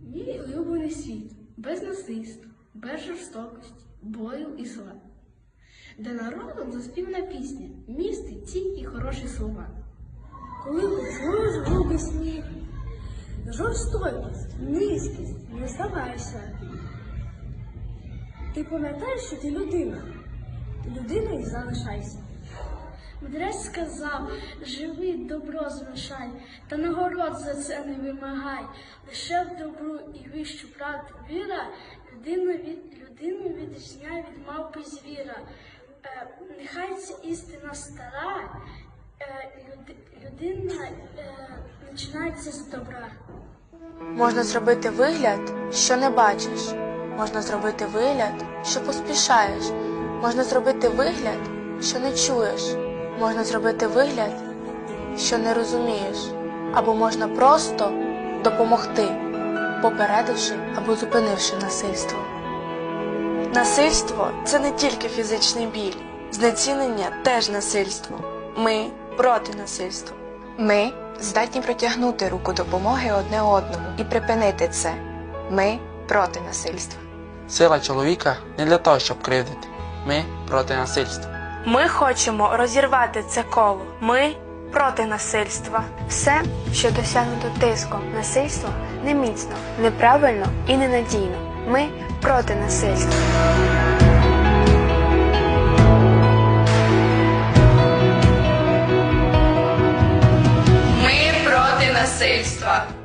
Мій улюблений світ без насильства, без жорстокості, бою і зла, де народом заспівна пісня містить тільки хороші слова. Коли почуєш грубий сміх, жорстокість, низькість, не здавайся. Ти пам'ятаєш, що ти людина. Людиною залишайся. Мудрець сказав, живи добро звершай, та нагород за це не вимагай. Лише в добру і вищу правду віра, людину від людину відрізняє від мавпи звіра. Е, нехай ця істина стара, е, люди, людина е, починається з добра. Можна зробити вигляд, що не бачиш. Можна зробити вигляд, що поспішаєш. Можна зробити вигляд, що не чуєш. Можна зробити вигляд, що не розумієш. Або можна просто допомогти, попередивши або зупинивши насильство. Насильство це не тільки фізичний біль. Знецінення теж насильство. Ми проти насильства. Ми здатні протягнути руку допомоги одне одному і припинити це. Ми проти насильства. Сила чоловіка не для того, щоб кривдити. Ми проти насильства. Ми хочемо розірвати це коло. Ми проти насильства. Все, що досягнуто тиском не міцно, неправильно і ненадійно. Ми проти насильства. Ми проти насильства.